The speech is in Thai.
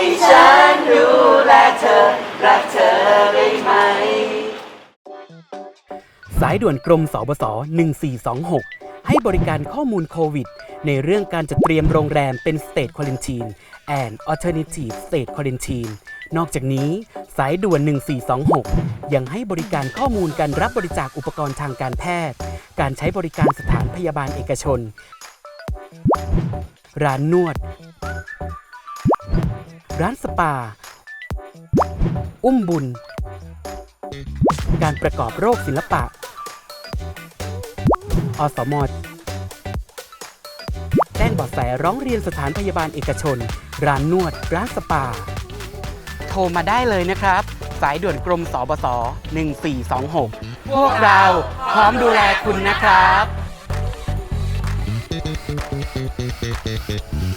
ให้ฉันดูแลเธอ รักเธอได้ไหม สายด่วนกรมสบส1426 ให้บริการข้อมูลโควิด ในเรื่องการจัดเตรียมโรงแรมเป็น State Quarantine and Alternative State Quarantine นอกจากนี้ สายด่วน 1426 ยังให้บริการข้อมูลการรับบริจาคอุปกรณ์ทางการแพทย์ การใช้บริการสถานพยาบาลเอกชน ร้านนวด ร้านสปา อุ้มบุญ การประกอบโรคศิลปะ อสมแจ้งบอดแสร้องเรียนสถานพยาบาลเอกชน ร้านนวด ร้านสปา โทรมาได้เลยนะครับ สายด่วนกรมสบศ1426 พวกเราพร้อมดูแลคุณนะครับ Thank you.